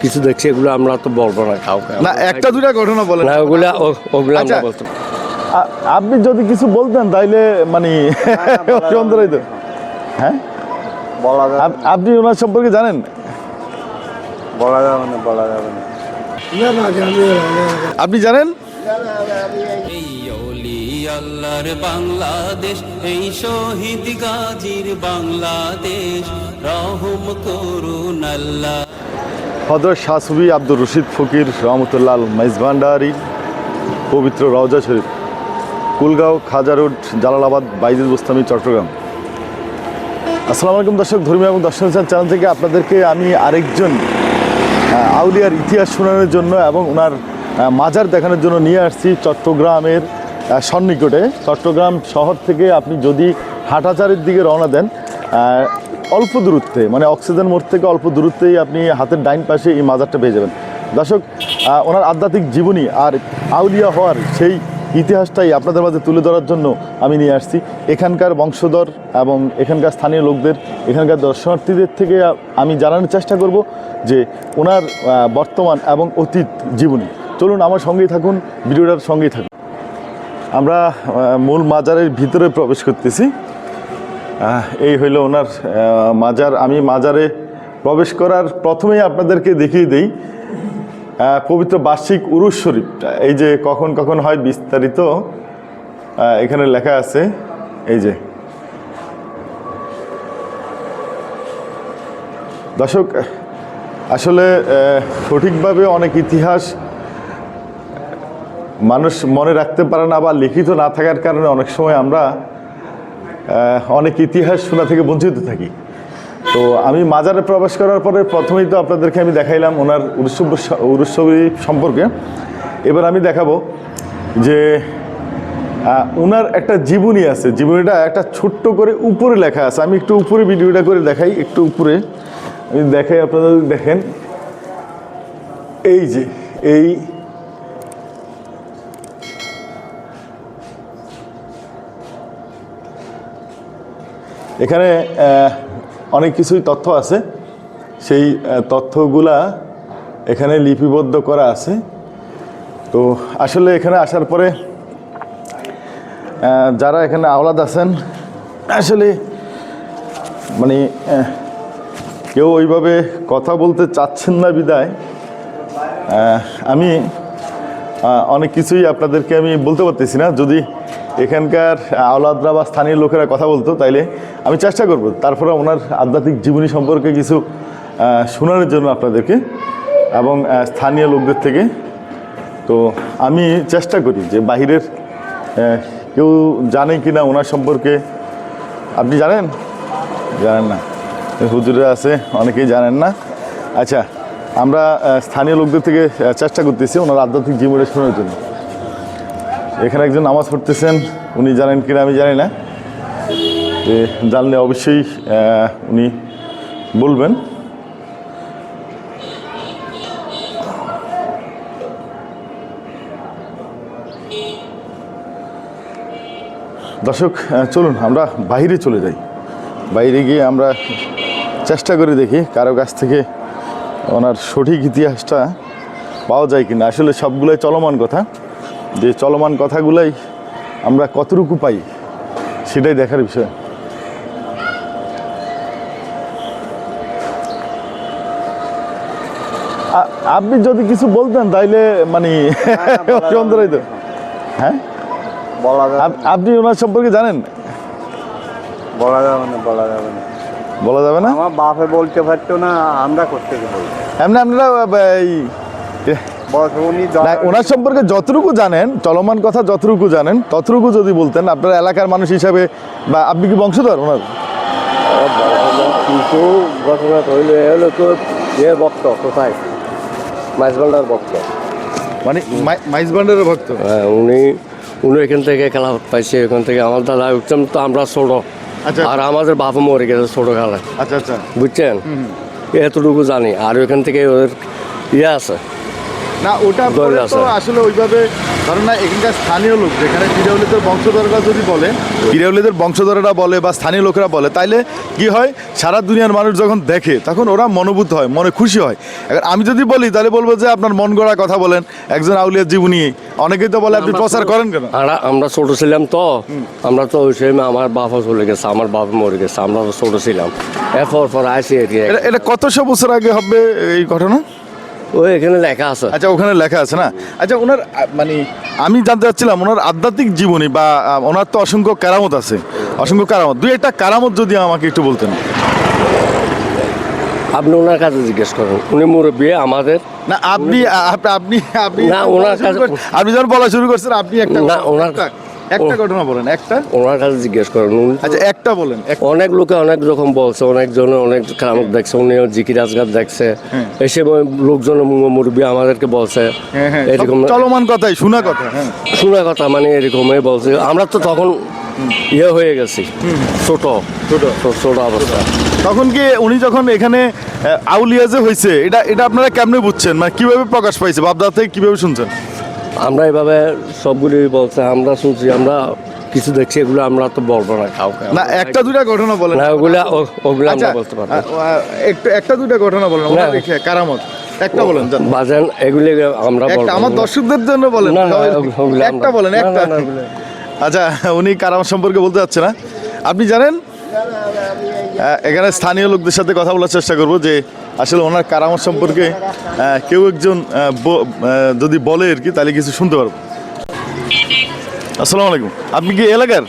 কিছু দেখছি এগুলো আমরা তো বলব না কাউকে। না একটা দুটা ঘটনা বলেন। না ওগুলা ওগুলো আমরা আচ্ছা। বলতে আপনি যদি কিছু বলতেন তাইলে মানে হ্যাঁ? বলা যাবে আপনি ওনার সম্পর্কে জানেন? বলা যাবে না বলা যাবে না। আপনি জানেন? এই অলি আল্লাহর বাংলাদেশ এই শহীদ গাজীর বাংলাদেশ। রহম করুন আল্লাহ। হজরত শাহসুবি আব্দুর রশিদ ফকির রহমতুল্লাহ মাইজভান্ডারি পবিত্র রওজা শরীফ, কুলগাঁও খাজা রোড জালালাবাদ, বাইজুল বুস্তামি, চট্টগ্রাম। আসসালামু আলাইকুম দর্শক, ধর্মীয় এবং দর্শন চ্যানেল থেকে আপনাদেরকে আমি আরেকজন আউলিয়ার ইতিহাস শোনানোর জন্য এবং ওনার মাজার দেখানোর জন্য নিয়ে আসছি চট্টগ্রামের সন্নিকটে। চট্টগ্রাম শহর থেকে আপনি যদি হাটাচারের দিকে রওনা দেন অল্প দূরত্বে মানে অক্সিজেন মোড় থেকে অল্প দূরত্বেই আপনি হাতের ডাইন পাশে এই মাজারটা পেয়ে যাবেন। দর্শক ওনার আধ্যাত্মিক জীবনী আর আউলিয়া হওয়ার সেই ইতিহাসটাই আপনাদের মাঝে তুলে ধরার জন্য আমি নিয়ে আসছি। এখানকার বংশধর এবং এখানকার স্থানীয় লোকদের, এখানকার দর্শনার্থীদের থেকে আমি জানানোর চেষ্টা করব যে ওনার বর্তমান এবং অতীত জীবনী। চলুন আমার সঙ্গেই থাকুন, ভিডিওটার সঙ্গেই থাকুন। আমরা মূল মাজারের ভিতরে প্রবেশ করতেছি। এই হইল ওনার মাজার। আমি মাজারে প্রবেশ করার প্রথমেই আপনাদেরকে দেখিয়ে দিই পবিত্র বার্ষিক উরুস শরীফটা। এই যে কখন কখন হয় বিস্তারিত এখানে লেখা আছে, এই যে। দর্শক, আসলে সঠিকভাবে অনেক ইতিহাস মানুষ মনে রাখতে পারে না বা লিখিত না থাকার কারণে অনেক সময় আমরা অনেক ইতিহাস শোনা থেকে বঞ্চিত থাকি। তো আমি মাজারে প্রবেশ করার পরে প্রথমেই তো আপনাদেরকে আমি দেখাইলাম ওনার উৎসব সম্পর্কে। এবার আমি দেখাবো যে ওনার একটা জীবনী আছে। জীবনীটা একটা ছোট্ট করে উপরে লেখা আছে। আমি একটু উপরে ভিডিওটা করে দেখাই, একটু উপরে। আমি দেখাই, আপনারা যদি দেখেন। এই যে, এই এখানে অনেক কিছুই তথ্য আছে। সেই তথ্যগুলা এখানে লিপিবদ্ধ করা আছে। তো আসলে এখানে আসার পরে যারা এখানে আওলাদ আছেন, আসলে মানে কেউ ওইভাবে কথা বলতে চাচ্ছেন না বিদায়। আমি অনেক কিছুই আপনাদেরকে আমি বলতে পারতেছি না। যদি এখানকার আওলাদরা বা স্থানীয় লোকেরা কথা বলতো, তাইলে আমি চেষ্টা করব। তারপরে ওনার আধ্যাত্মিক জীবনী সম্পর্কে কিছু শোনানোর জন্য আপনাদেরকে এবং স্থানীয় লোকদের থেকে। তো আমি চেষ্টা করি যে বাহিরের কেউ জানে কি না ওনার সম্পর্কে। আপনি জানেন? জানেন না। হুজুরে আছে, অনেকেই জানেন না। আচ্ছা আমরা স্থানীয় লোকদের থেকে চেষ্টা করতেছি ওনার আধ্যাত্মিক জীবনে শোনার জন্য। এখানে একজন নামাজ পড়তেছেন, উনি জানেন কিনা আমি জানি না। জানলে অবশ্যই উনি বলবেন। দর্শক চলুন, আমরা বাইরে চলে যাই। বাইরে গিয়ে আমরা চেষ্টা করে দেখি কারও কাছ থেকে ওনার সঠিক ইতিহাসটা পাওয়া যায় কিনা। আসলে সবগুলোই চলমান কথা। যে চলমান কথাগুলাই আমরা কতটুকু পাই সেটাই দেখার বিষয়। আপনি যদি কিছু বলতেন তাইলে মানে হ্যাঁ? আপনি ওনার সম্পর্কে জানেন? বলা যাবে না বলা যাবে না। বলা যাবে না? আমার বাপে বলতে পারতো না আমরা করতে পারব। এমনি আপনারা এই ওনার সম্পর্কে যতটুকু জানেন চলমান কথা যতটুকু জানেন ততটুকু যদি বলতেন আপনার এলাকার মানুষ হিসাবে বা আপনি কি বংশধর ওনার? কিছু ঘটনা হইলে হলো তো এ ভক্ত কোথায়? মাইজবান্ডার ভক্ত। মানে ভক্ত? হ্যাঁ, উনি উনি এখান থেকে খেলা পাইছে এখান থেকে আমার দাদা উঠতাম তো আমরা ছোট। আচ্ছা। আর আমাদের মরে গেছে ছোট খেলায় আচ্ছা আচ্ছা। বুঝছেন? এতটুকু জানি। আর ওইখান থেকে ওদের ইয়ে আছে। না ওটা। তো আসলে ওইভাবে ধরেন না এখানকার স্থানীয় লোক যেখানে পিরাউলিদের বংশধররা যদি বলে পিরাউলিদের বংশধররা বলে বা স্থানীয় লোকেরা বলে তাইলে কি হয়? সারা দুনিয়ার মানুষ যখন দেখে তখন ওরা মনোভূত হয় মনে খুশি হয়। এখন আমি যদি বলি তাহলে বলব যে আপনার মন গড়া কথা বলেন একজন আউলিয়ার জীবনী। অনেকেই তো বলে আপনি প্রচার করেন কেন? আমরা আমরা ছোট ছিলাম তো। আমরা তো ওই সময় আমার বাবা চলে গেছে আমার বাবা মরে গেছে আমরা তো ছোট ছিলাম। এরপর পর আসি এটা এটা কতশো বছর আগে হবে এই ঘটনা? ওই এখানে লেখা আছে। আচ্ছা ওখানে লেখা আছে না? আচ্ছা ওনার মানে আমি জানতে চাচ্ছিলাম ওনার আধ্যাত্মিক জীবনী বা ওনার তো অসংখ্য কারামত আছে। অসংখ্য কারামত। দুই একটা কারামত যদি আমাকে একটু বলতেন। আপনি ওনার কাছে জিজ্ঞেস করেন। উনি মুরব্বী আমাদের। না আপনি আপনি আপনি না, ওনার কাছে- আপনি যখন বলা শুরু করছেন আপনি একটা না, ওনার- একটা- ঘটনা বলেন একটা? ওনার কাছে জিজ্ঞেস করেন আচ্ছা একটা বলেন অনেক লোকে অনেক রকম বলছে অনেকজনে অনেক কামক দেখছে উনি জিকির আজগার দেখছে। এসে লোকজন মুরব্বী আমাদেরকে বলছে হ্যাঁ হ্যাঁ এরকম চলমান কথাই শোনা কথা হ্যাঁ। শোনা কথা মানে এরকমই বলছে। আমরা তো তখন ইয়ে হয়ে গেছি ছোট ছোট। ছোট অবস্থা। তখন কি উনি যখন এখানে আউলিয়া যে হয়েছে এটা এটা আপনারা কেমনে বুঝছেন? মানে কীভাবে প্রকাশ পাইছে? বাপদা থেকে কীভাবে শুনছেন? আমরা এভাবে সবগুলি বলছে আমরা শুনছি আমরা কিছু দেখছি এগুলো আমরা তো বলব না কাউকে। না একটা দুটা ঘটনা বলেন। না ওগুলা ওগুলা আচ্ছা আমরা বলতে পারব একটু একটা দুটা ঘটনা বলেন না। দেখে কারামত। একটা বলেন জান। বাজান এগুলি আমরা বলব আমার দর্শকদের জন্য বলেন না, একটা বলেন একটা। আচ্ছা উনি কারামত সম্পর্কে বলতে চাচ্ছে না। আপনি জানেন এখানে স্থানীয় লোকদের সাথে কথা বলার চেষ্টা করব যে আসলে ওনার কারামত সম্পর্কে কেউ একজন যদি বলে আর কি তাহলে কিছু শুনতে পারব। আসসালামু আলাইকুম আপনি কি এলাকার?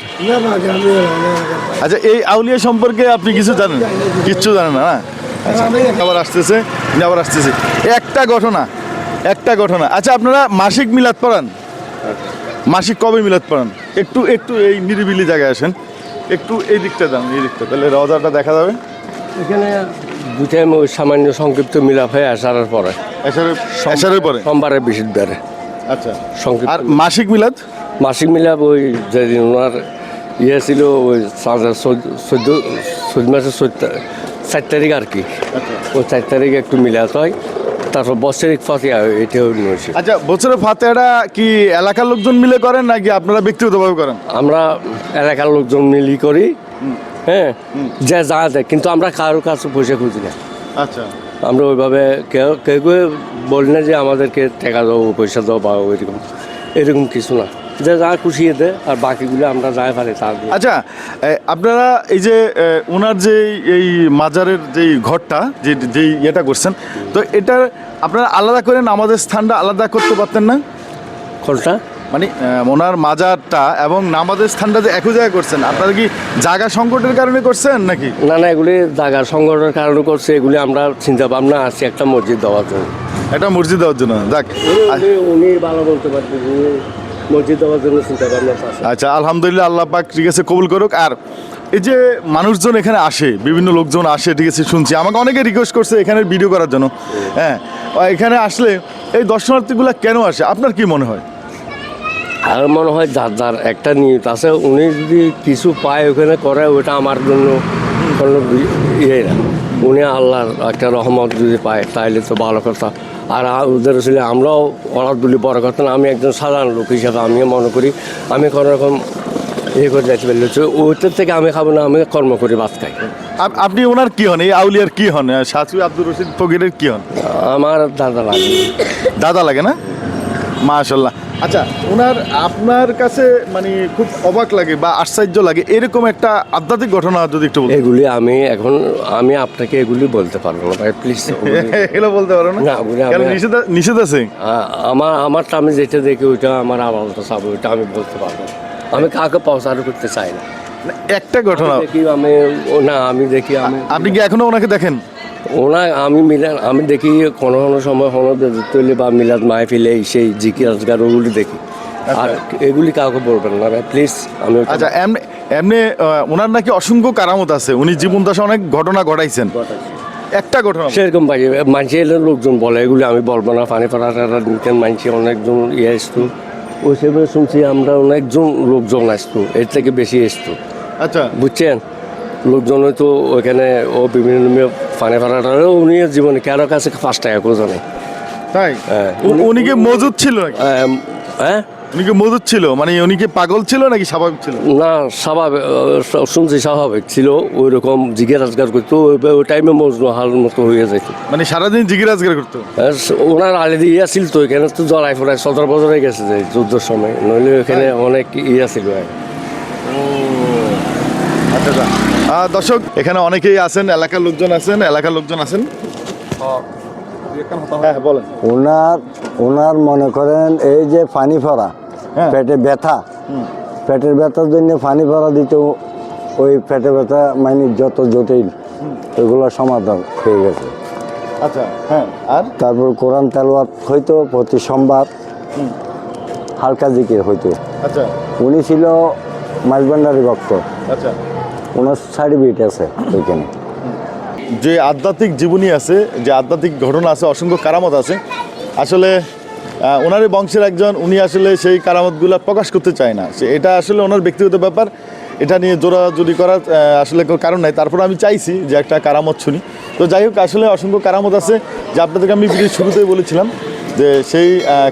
আচ্ছা এই আউলিয়া সম্পর্কে আপনি কিছু জানেন? কিচ্ছু জানেন না আচ্ছা, আবার আসতেছে আবার আসতেছে। একটা ঘটনা একটা ঘটনা। আচ্ছা আপনারা মাসিক মিলাদ পড়ান? মাসিক কবে মিলাদ পড়ান? একটু একটু এই নিরিবিলি জায়গায় আসেন। একটু এই দিকটা যান এই দিকটা। তাহলে রওজাটা দেখা যাবে। এখানে দুটাই ওই সামান্য সংক্ষিপ্ত মিলাপ হয়ে আসার পরে। এসারের পরে? সোমবারে বৃহস্পতিবারে আচ্ছা। সংক্ষিপ্ত আর মাসিক মিলাদ? মাসিক মিলাপ ওই যেদিন ওনার ইয়ে ছিল ওই চোদ্দ চোদ্দ মাসের চোদ্দ চার তারিখ আর কি। আচ্ছা। ওই চার তারিখে একটু মিলাত হয়। তারপর বছরের ফাতিয়া এটাও হয়েছে। আচ্ছা বছরের ফাতেহাটা কি এলাকার লোকজন মিলে করেন নাকি আপনারা ব্যক্তিগতভাবে করেন? আমরা এলাকার লোকজন মিলি করি হ্যাঁ যে যা দেয় কিন্তু আমরা কারোর কাছে পয়সা খুঁজি না। আচ্ছা। আমরা ওইভাবে কেউ কেউ কেউ বলি না যে আমাদেরকে টাকা দাও পয়সা দাও বা ওইরকম এরকম কিছু না। যে যা খুশি দেয় আর বাকিগুলো আমরা যাই পারি তার দিয়ে। আচ্ছা আপনারা এই যে ওনার যে এই মাজারের যেই ঘরটা যে যেই ইয়েটা করছেন তো এটা আপনারা আলাদা করে নামাজের স্থানটা আলাদা করতে পারতেন না? কোনটা? মানে ওনার মাজারটা এবং নামাজের স্থানটা যে একই জায়গায় করছেন আপনারা কি জায়গা সংকটের কারণে করছেন নাকি? না না এগুলি জায়গা সংকটের কারণে করছে এগুলি আমরা চিন্তা ভাবনা আছি একটা মসজিদ দেওয়ার জন্য। একটা মসজিদ দেওয়ার জন্য যাক। উনি ভালো বলতে পারবেন মসজিদ দেওয়ার জন্য চিন্তা ভাবনা আচ্ছা আলহামদুলিল্লাহ আল্লাহ পাক ঠিক আছে কবুল করুক। আর এই যে মানুষজন এখানে আসে বিভিন্ন লোকজন আসে ঠিক আছে শুনছি। আমাকে অনেকে রিকোয়েস্ট করছে এখানে ভিডিও করার জন্য। হ্যাঁ এখানে আসলে এই দর্শনার্থীগুলো কেন আসে? আপনার কি মনে হয়? আর মনে হয় যার যার একটা নিয়ত আছে উনি যদি কিছু পায় ওখানে করে ওটা আমার জন্য কোনো ইয়ে না। উনি আল্লাহর একটা রহমত যদি পায় তাহলে তো ভালো কথা। আর ওদের আসলে আমরাও ওরা দুলি বড় কথা না আমি একজন সাধারণ লোক হিসাবে আমি মনে করি আমি কোনো রকম ইয়ে করে যাইতে পারলে ওইটার থেকে আমি খাব না আমি কর্ম করি ভাত খাই। আপ- আপনি ওনার কি হন? এই আউলিয়ার কি হন? সাচু আব্দুর রশিদ ফকিরের কি হন? আমার দাদা লাগে। দাদা লাগে না? মাশাল্লাহ। আচ্ছা ওনার আপনার কাছে মানে খুব অবাক লাগে বা আশ্চর্য লাগে এরকম একটা আধ্যাত্মিক ঘটনা যদি একটু এগুলি আমি এখন আমি আপনাকে এগুলি বলতে পারব না ভাই প্লিজ এগুলো বলতে পারব না? নিষেধ নিষেধ আছে? আমার আমারটা আমি যেটা দেখি ওইটা আমার আলাদা চাবো ওইটা আমি বলতে পারব। আমি কাউকে প্রচার করতে চাই না। একটা ঘটনা দেখি আমি না আমি দেখি আমি আপনি কি এখনও ওনাকে দেখেন? ওনা আমি মিলাদ আমি দেখি কোনো কোনো সময় কোনো তৈলি বা মিলাদ মাহফিলে সেই জিকি আজগার ওগুলি দেখি। আর এগুলি কাউকে বলবেন না ভাই প্লিজ আমি আচ্ছা এমনি এমনি ওনার নাকি অসংখ্য কারামত আছে। উনি জীবন দশা অনেক ঘটনা ঘটাইছেন। একটা ঘটনা সেরকম পাই মানছি এলে লোকজন বলে এগুলি আমি বলব না পানি পাড়া টাড়া নিতেন মানছি অনেকজন ইয়ে আসতো। ওই হিসেবে শুনছি আমরা অনেকজন লোকজন আসতো এর থেকে বেশি আসতো। আচ্ছা। বুঝছেন? লোকজন হয়তো ওইখানে ও বিভিন্ন পানি ফাটাটারও উনি জীবনে কারও কাছে পাঁচ টাকা করে জানে। তাই? হ্যাঁ। উনি কি মজুদ ছিল হ্যাঁ? উনি কি মজুদ ছিল? মানে উনি কি পাগল ছিল নাকি স্বাভাবিক ছিল? না স্বাভাবিক শুনছি স্বাভাবিক ছিল ওই রকম জিজ্ঞেস আজগার করতো ওই- টাইমে মজনু হাল মতো হয়ে যেত। মানে সারাদিন জিগির আজগার করতো? আর ওনার আলে দিয়ে আসছিল তো এখানে তো জড়াই ফড়াই সদর বজরে গেছে যে যুদ্ধের সময় নইলে এখানে অনেক ইয়ে ছিল। কি। আচ্ছা আচ্ছা। দর্শক এখানে অনেকেই আছেন এলাকার লোকজন আছেন এলাকার লোকজন আছেন। হ্যাঁ বলেন। ওনার ওনার মনে করেন এই যে পানি পড়া হ্যাঁ। পেটে ব্যথা পেটের ব্যথার জন্য পানি পড়া দিত ওই পেটে ব্যথা মানে যত জটিল এগুলো সমাধান হয়ে গেছে। আচ্ছা হ্যাঁ আর? তারপর কোরআন তেলওয়াত হইতো প্রতি সোমবার হালকা জিকির হইতো। আচ্ছা। উনি ছিল মাইজবান্ডারি ভক্ত। আচ্ছা। ওনার সার্টিফিকেট আছে ওইখানে। যে আধ্যাত্মিক জীবনী আছে, যে আধ্যাত্মিক ঘটনা আছে, অসংখ্য কারামত আছে, আসলে ওনারই বংশের একজন, উনি আসলে সেই কারামতগুলো প্রকাশ করতে চায় না। সে এটা আসলে ওনার ব্যক্তিগত ব্যাপার, এটা নিয়ে জোরাজুরি করার আসলে কোনো কারণ নাই। তারপর আমি চাইছি যে একটা কারামত শুনি। তো যাই হোক, আসলে অসংখ্য কারামত আছে, যে আপনাদেরকে আমি শুরুতেই বলেছিলাম যে সেই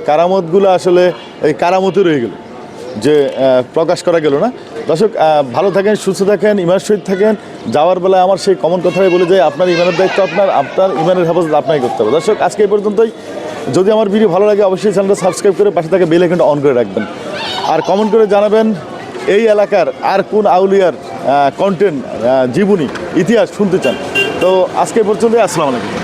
কারামতগুলো আসলে এই কারামতে রয়ে গেল। যে প্রকাশ করা গেল না। দর্শক ভালো থাকেন, সুস্থ থাকেন ইমান শহীদ থাকেন। যাওয়ার বেলায় আমার সেই কমন কথাই বলে যায় আপনার ইমানের দায়িত্ব আপনার আপনার ইমানের হেফাজত আপনাকে করতে হবে। দর্শক, আজকে এই পর্যন্তই। যদি আমার ভিডিও ভালো লাগে, অবশ্যই চ্যানেলটা সাবস্ক্রাইব করে পাশে থাকে বেল আইকনটা অন করে রাখবেন। আর কমেন্ট করে জানাবেন, এই এলাকার আর কোন আউলিয়ার কন্টেন্ট জীবনী, ইতিহাস শুনতে চান। তো আজকে পর্যন্তই, আসসালামু আলাইকুম।